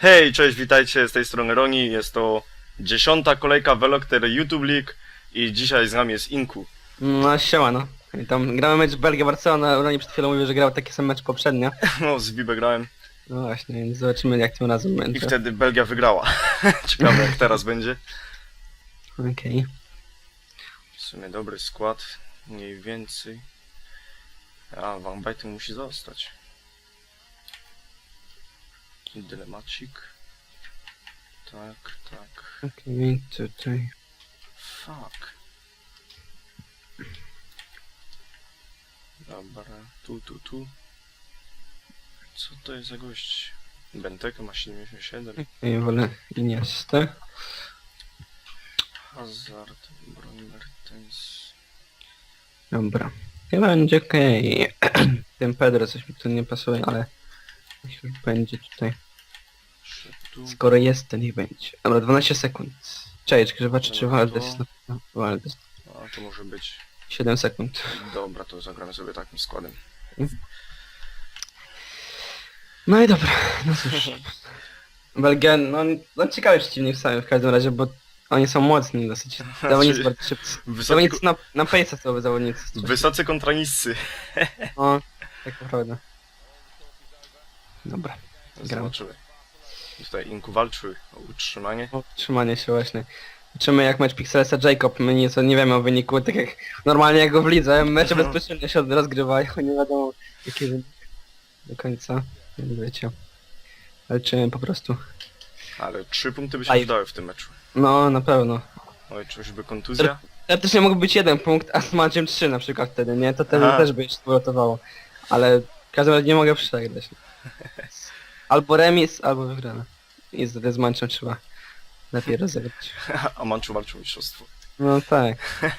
Hej, cześć, witajcie, z tej strony Roni, jest to dziesiąta kolejka Velocter YouTube League i dzisiaj z nami jest Inku. No siema no. I tam gramy mecz Belgia-Barcelona, Roni przed chwilą mówił, że grał taki sam mecz poprzednio. No, z Bibę grałem No właśnie, więc zobaczymy jak tym razem i będzie. wtedy Belgia wygrała. Ciekawe jak teraz będzie. Okej. W sumie dobry skład, mniej więcej. A, Van Bajten musi zostać. Dylemacik. Tak, tak. Okej, tutaj. Fuck. Dobra, tu, tu, tu. Co to jest za gość? Benteke ma 77. Okej, wolę Iniesta. Hazard, broń Mertens. Dobra. Chyba będzie okej. Ten Pedro coś mi tu nie pasuje, ale... niech już będzie tutaj. Skoro jest, to niech będzie. Dobra, 12 sekund. Cześć, zobaczę czy Dobra, Waldes... to- No, Waldes. A to może być. 7 sekund. Dobra, to zagramy sobie takim składem. No i dobra, no cóż. Belgia, no, no ciekawy przeciwnik sam w każdym razie, bo oni są mocni dosyć. Zawodnicy bardzo szybcy. Wysocy, Zawodnicy na, na pace'a są zawodnicy. wysocy kontra niscy. O, tak naprawdę. Dobra, Gram. Zobaczymy. Tutaj Inku walczy o utrzymanie. o, trzymanie się właśnie. Zobaczymy jak mecz Pixelsa Jacob, my nic nie wiemy o wyniku, tak jak normalnie jak go w lidze, mecze No. bezpośrednio się rozgrywają, nie wiadomo jaki wynik do końca, nie wiecie. Walczymy po prostu. Ale trzy punkty by się Aj. przydały w tym meczu. No, na pewno. Oj, czyżby kontuzja? Teoretycznie mógłby być jeden punkt, a z Manciem 3 na przykład wtedy, nie? To wtedy Aha. też by się uratowało. Ale w każdym razie nie mogę przegrać. Albo remis, albo wygrana. I z, z Manciem trzeba lepiej rozegrać. A Manczu walczył mistrzostwo. No tak,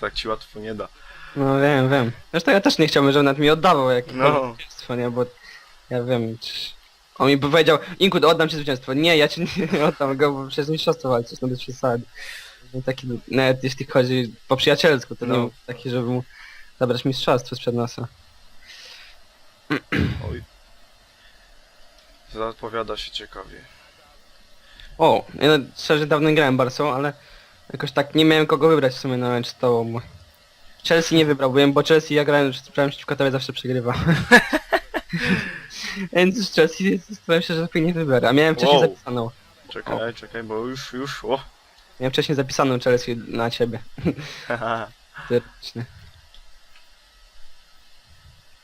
Tak ci łatwo nie da. no wiem, wiem. Zresztą ja też nie chciałbym, żeby nawet mi oddawał jak No. zwycięstwo, nie? Bo ja wiem, czy... On mi powiedział, Inku, oddam ci zwycięstwo. Nie, ja ci nie oddam go, bo przez mistrzostwo walczysz, no bez przesady. No taki, nawet jeśli chodzi po przyjacielsku, to No. nie był taki, żeby mu zabrać mistrzostwo sprzed nosa. Oj. Zapowiada się ciekawie. O, ja szczerze dawno nie grałem Barsą, ale jakoś tak nie miałem kogo wybrać w sumie na mecz z tobą, bo... Chelsea nie wybrałbym, bo Chelsea ja grałem, grałem przeciwko tobie zawsze przegrywa. Więc z Chelsea zastanawiam się, że lepiej nie wybiorę. A miałem wcześniej Wow. zapisaną. Czekaj, czekaj, bo już, już, o. Miałem wcześniej zapisaną Chelsea na ciebie. Teoretycznie.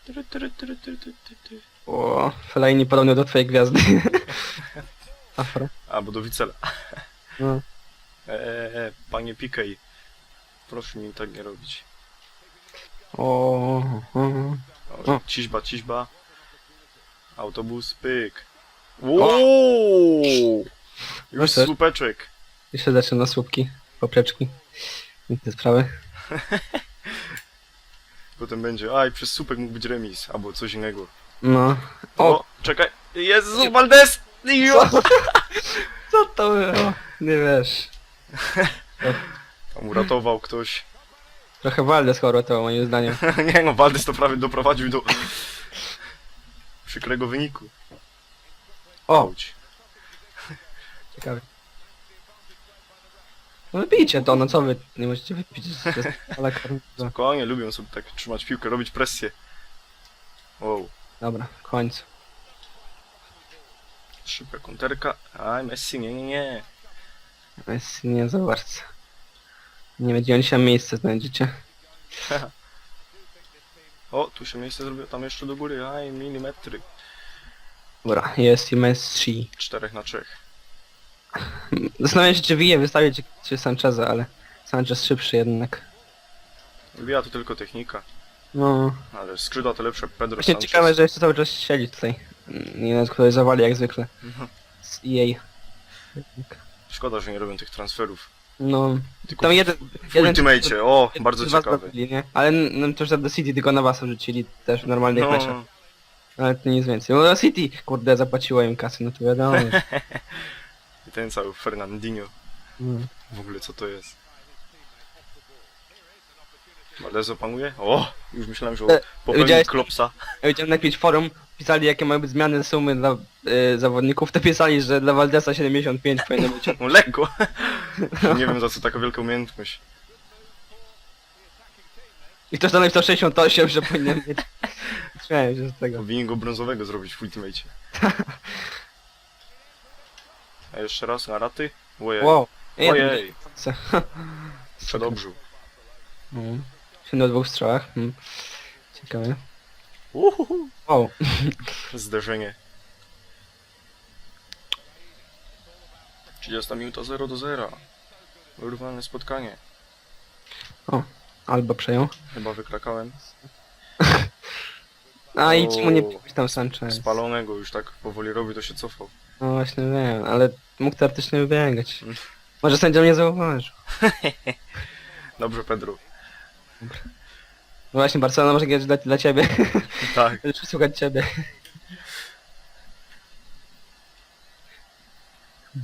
Tyry, tyry, tyry, tyry, tyry, tyry. O, Fellaini podobny do twojej gwiazdy. Afro. A, bo do Wicela. No. Eee, panie Pikej. Proszę mi tak nie robić. O, o, O, O. ciźba, ciźba. Autobus, pyk. Wow! Już Proszę. słupeczek. Się zaczyna słupki, poprzeczki. I te sprawy. Potem będzie, aj, przez słupek mógł być remis, albo coś innego. No. O, O, czekaj. Jezu, Valdez! Jo! co to było? Nie wiesz. Tam uratował ktoś. Trochę Waldes chorą to moim zdaniem. Nie no, Valdez to prawie doprowadził do przykrego wyniku. O, ciekawe. No wypijcie to, no co wy, nie możecie wypić. jest Ale. Konie lubią sobie tak trzymać piłkę, robić presję. Wow, Dobra, w końcu. szybka konterka. Aj, Messi, nie, nie, nie. Jest nie za bardzo. Nie będzie oni się miejsce znajdziecie. O, tu się miejsce zrobiło, tam jeszcze do góry, aj, milimetry. Dobra, jest i Messi. 4 na 3. Zastanawiam się czy Wije wystawić czy, Sancheza, ale Sanchez szybszy jednak. Wybija to tylko technika, No, ale skrzydła to lepsze Pedro właśnie Sanchez. ciekawe, że jeszcze cały czas siedzi tutaj. Nie wiem, kto zawali jak zwykle. Mhm. Z EA. Szkoda, że nie robią tych transferów. No, Tylko tam jeden... w Ultimate, o, jeden bardzo z was ciekawy. zabili, nie? Ale no, to już do City tylko na was rzucili też w normalnych meczach. No, Ale to nic więcej. No City, kurde, zapłaciło im kasy, no to wiadomo. i ten cały Fernandinho. No. W ogóle co to jest? Valdez opanuje? O, już myślałem, że E, popełnił widziałeś- klopsa. Ja widziałem na jakimś forum, pisali jakie mają być zmiany sumy dla y, zawodników, to pisali, że dla Valdesa 75 powinno być. No lekko. Nie wiem za co taka wielka umiejętność. I ktoś tam napisał 68, że powinien mieć. Śmiałem się z tego. Powinien go brązowego zrobić w Ultimate. A jeszcze raz na raty? Ojej. Wow. Ojej. Co? Przedobrzył. Mm. Się na dwóch strzałach. Mm. Ciekawe. Uhuhu. Wow. Zderzenie. 30 minuta 0 do 0. Wyrwane spotkanie. Albo przejął. Chyba wykrakałem. A i ci mu nie O. pić tam Sanchez. Spalonego już tak powoli robi, to się cofał. No właśnie wiem, ale mógł teoretycznie wybiegać. Może sędzia mnie zauważył. Dobrze, Pedro. No właśnie, Barcelona może grać dla, dla ciebie. Tak. Przysłuchać ciebie.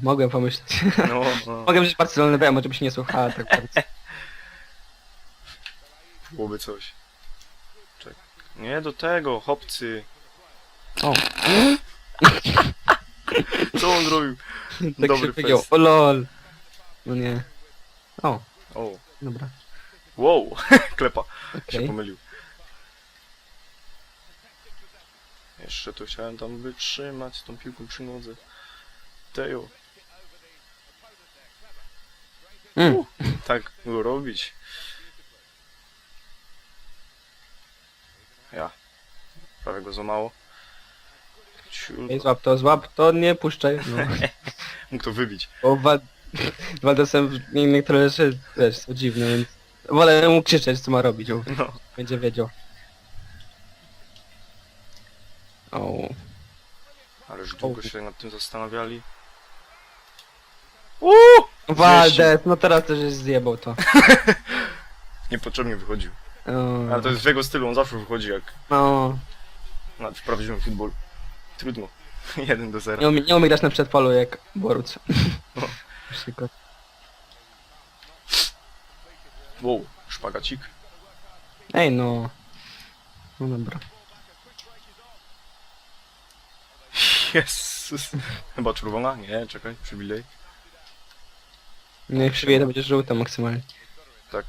Mogłem pomyśleć. No, no. Mogłem wziąć Barcelonę B, może by się nie słuchała tak bardzo. Byłoby coś. Czek. Nie do tego, chłopcy. O, Co on zrobił? tak Dobry się fest. O lol. No nie. O, O, dobra. wow. Klepa. Się Okej. pomylił. Jeszcze to chciałem tam wytrzymać tą piłką przy nodze. Tejo. Mm. Tak go robić. Ja. Prawie go złamało. Ciul. Ej, złap to, złap to, nie puszczaj. No. Mógł to wybić. Bo Wa- Waldesem niektóre rzeczy też są dziwne, więc wolę mu krzyczeć co ma robić, bo No. będzie wiedział. O, Ależ długo się nad tym zastanawiali. Uuu! Waldes, no teraz też już zjebał to. Niepotrzebnie wychodził. Ale to jest w jego stylu, on zawsze wychodzi jak no, na, w prawdziwym futbolu. Trudno. 1 do 0. nie umie, nie umie grać na przedpolu jak Boruc. No. Na przykład. Wow, szpagacik. Ej no. No dobra. Jezus. Chyba czerwona? Nie, czekaj, przywilej. Nie jak przybije to będzie żółta maksymalnie. Tak.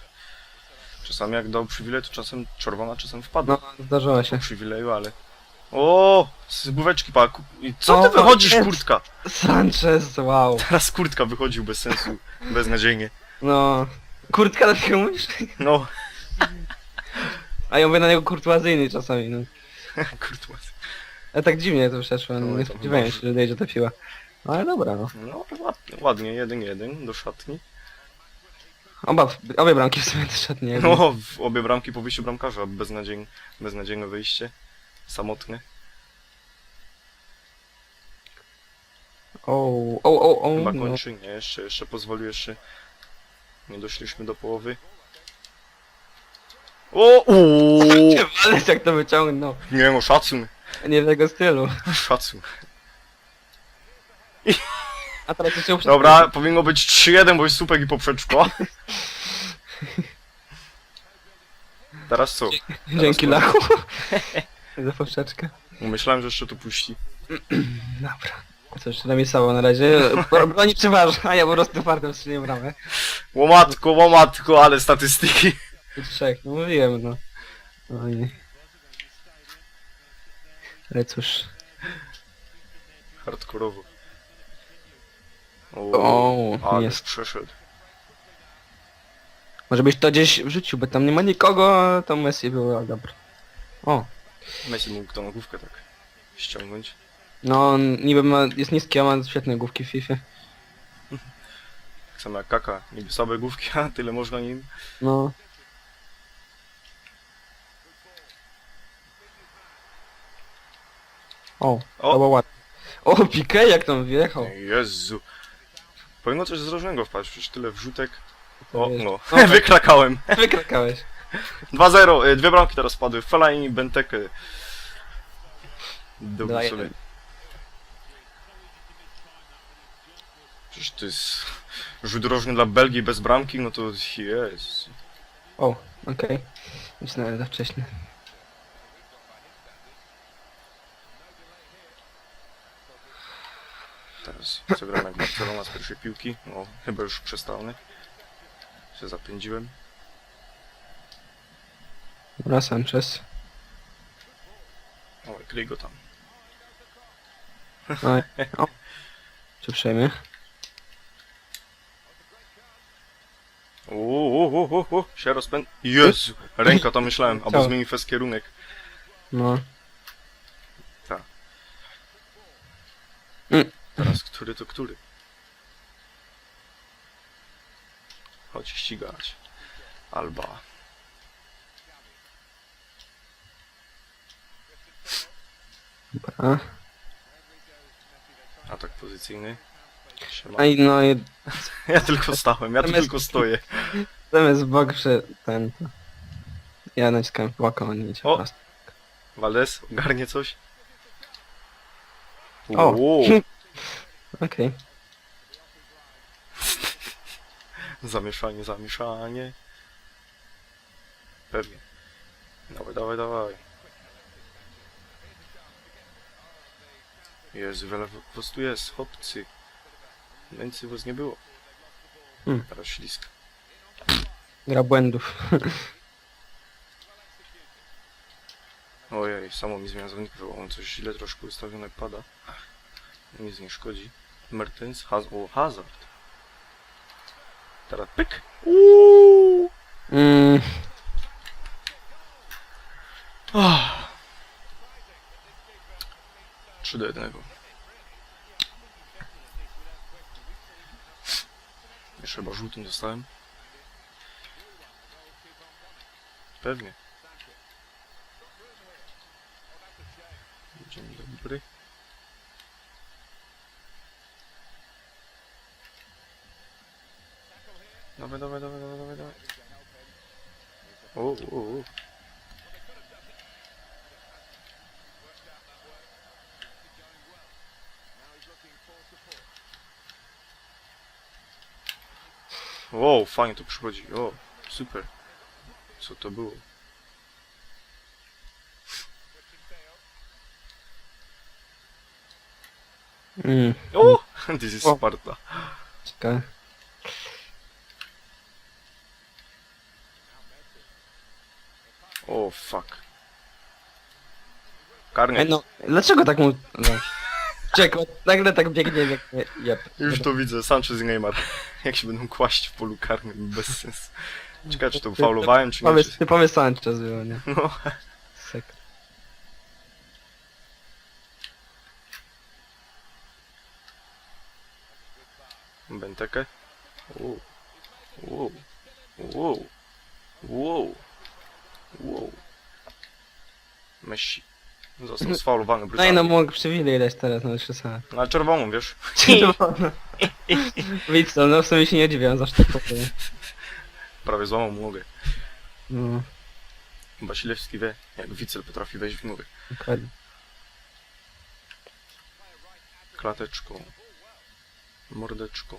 Czasami jak dał przywilej, to czasem czerwona, czasem wpadła. No, zdarzyło się. przywileju, ale... O, z bóweczki paku. I co O, ty wychodzisz, jest. kurtka? Sanchez, wow. Teraz kurtka wychodził bez sensu, beznadziejnie. No. Kurtka na takiego mówisz? No, A ja mówię na niego kurtuazyjny czasami, no. kurtła. Ale tak dziwnie to przeszło, No, nie to spodziewałem się, że dojdzie ta piła. Ale dobra, no. No, ładnie, ładnie, jeden jeden do szatni. Oba, obie bramki w sumie też niego. No, w obie bramki po wyjściu bramkarza, beznadziejne, beznadziejne wyjście. Samotne. O, o, o, o. Chyba no. kończy, nie, jeszcze, jeszcze pozwolił, jeszcze nie doszliśmy do połowy. O, uuu, jak to wyciągnął. nie no, szacun, Nie w tego stylu. szacun. A teraz jeszcze uprzed... Dobra, powinno być 3-1, bo jest słupek i poprzeczko. Teraz co? Dzięki lachu. Za poprzeczkę. Myślałem, że jeszcze to puści. Dobra. Cóż, remisował na razie. Bro- Broni przeważa, a ja po prostu fartem strzeliłem bramę. Łomatko, łomatko, ale statystyki. Trzech, no mówiłem, no. Oj. Ale cóż. Hardkorowo. O, ale jest. przeszedł. Może byś to gdzieś wrzucił, bo tam nie ma nikogo, a to Messi było, ale dobra. O, Messi mógł tą główkę tak ściągnąć. no on niby ma, jest niski, a ma świetne główki w FIFA. Tak samo jak Kaka, niby słabe główki, a tyle można nim. No. O, O. to było ładne. O, Piqué jak tam wjechał. Jezu. Powinno coś zrożnego wpaść, przecież tyle wrzutek. O, no, No. wykrakałem. Wykrakałeś. 2-0, y, dwie bramki teraz padły. Fellaini, Benteky. Dobra, Dwa- sobie. Przecież to jest rzut rożny dla Belgii bez bramki, no to jest. O, okej. Myślałem, że za wcześnie. Teraz zagrałem jak Barcelona z pierwszej piłki. No, chyba już przestany. Się zapędziłem. Dobra, Sanchez. O, kryj go tam. Oj. O. Czy przejmie? Uuu, uu, uu, się rozpęd... Jezu! Ręka to myślałem, albo Co? zmieni fest kierunek. No. Teraz który to który? Chodź ścigać. Alba. Dobra. Atak pozycyjny. Siema. A i no i Ja tylko stałem, ja tu Zamiast- tylko stoję. zamiast bok przy ten... to- Ja naciskałem oko, nie idzie O! po prostu. Waldes, ogarnie coś? O! Okej. zamieszanie, zamieszanie. Pewnie. Dawaj, dawaj, dawaj. Jezu, wiele was tu jest, chłopcy. Więcej was nie było. Hmm. Teraz ślisk. Gra błędów. Ojej, samo mi zmiana zawodników, on coś źle troszkę ustawione pada. Nic nie szkodzi. Mertens, Haz o, Hazard. Teraz pyk. Uuu. Mm, Ah. 3 do 1. Jeszcze chyba żółtym dostałem. Pewnie. Dzień dobry. Dawaj, dawaj, dawaj, dawaj, dawaj. O, o, o. Wow, fajnie to przychodzi. O, super. Co to było? mm, O! This is O. Sparta. ciekawe. O, fuck. Karnie. Ej, no, dlaczego tak mu... No. Czekaj, nagle tak biegnie, jak... Jep. Już to widzę, Sanchez i Neymar. Jak się będą kłaść w polu karnym, bez sensu. Ciekawe, czy to faulowałem, czy nie. Pomysł, Czy... typowy Sanchez było, nie? No. Sek. Benteke. Wow. Wow. Wow. Wow. Wow. Messi. Został sfaulowany No i brutalnie. no mógł przywilej dać teraz, no jeszcze sam. Na czerwoną, wiesz? Widz, no, no w sumie się nie dziwię, on zawsze tak powiem. Prawie złamał mu nogę. No, Basilewski wie, jak Wicel potrafi wejść w nogę. dokładnie. Klateczką. Mordeczką.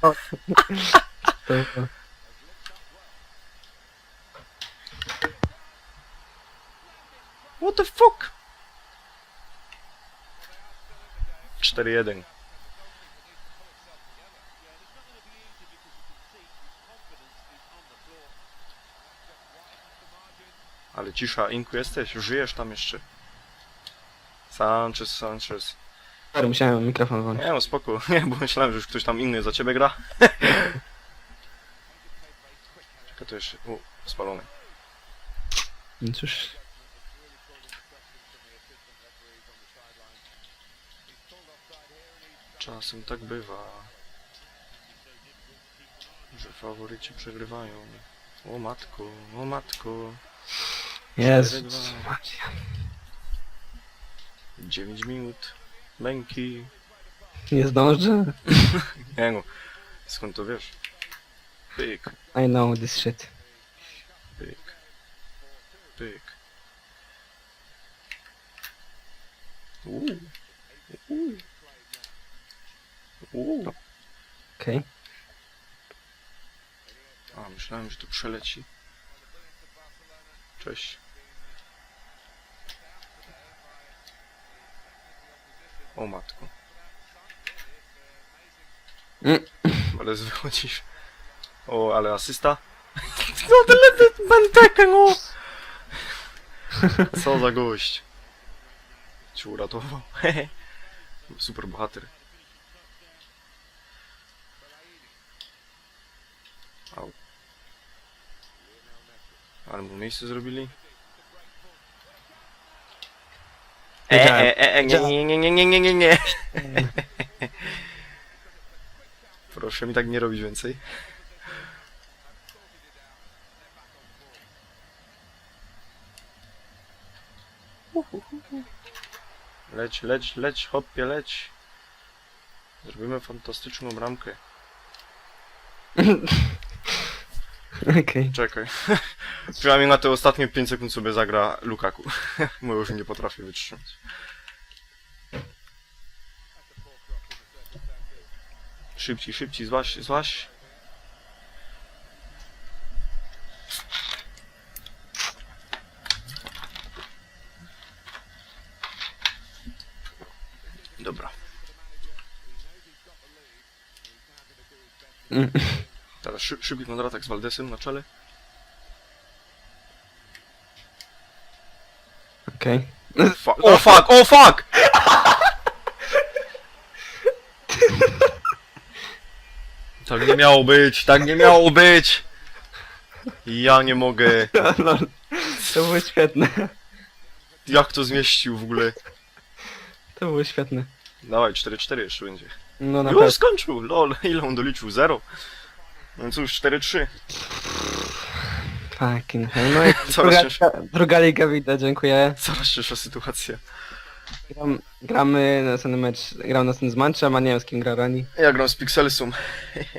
To, to. What the fuck? 4-1. Ale cisza, Inku jesteś? Żyjesz tam jeszcze? Sanchez, Sanchez. Sorry, musiałem mikrofon włączyć. Nie no spoko, nie, bo myślałem, że już ktoś tam inny za ciebie gra. Czekaj, to jeszcze... U, spalony. No cóż, Czasem tak bywa, że faworyci przegrywają. O matko, o matko. Jezu, 4-2. Maria. 9 minut. Męki. Nie zdążę? Nie no, skąd to wiesz? Pyk, I know this shit. pyk, pyk. Uuu. Uuu. Uuu. Okej. A, myślałem, że to przeleci. Cześć. O matko. Mm. Ale wychodzisz. O, ale asysta. No tyle bętekę, no! Co za gość. Cię uratował. Super bohater. Mu miejsce zrobili? E, e, e, e, nie, nie, nie, nie, nie, nie, nie, nie. Proszę mi tak nie robić więcej. Leć, leć, leć, hopie, leć. Zrobimy fantastyczną bramkę. Okej. Czekaj. Przynajmniej na te ostatnie 5 sekund sobie zagra Lukaku. Bo już nie potrafię wytrzymać. Szybciej, szybciej, złaś, złaś. Dobra. Mm. Teraz szyb, szybki kontratak z Valdesem na czele. Okej. Fa o fuck, o fuck! Tak nie miało być, tak nie miało być! Ja nie mogę. Lol. To było świetne. Jak to zmieścił w ogóle? To było świetne. Dawaj, 4-4 jeszcze będzie. No na Już pewno. skończył, lol, ile on doliczył? Zero. No cóż, 4-3. Fucking hell. No i Coraz druga, cięższa, druga liga widzę, dziękuję. coraz cięższa sytuacja. Gram, gramy następny mecz, gram następny z Manchem, a nie wiem z kim gra Rani. Ja gram z Pixelsum.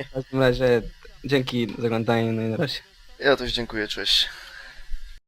W każdym razie dzięki za oglądanie, no i na razie. Ja też dziękuję, cześć.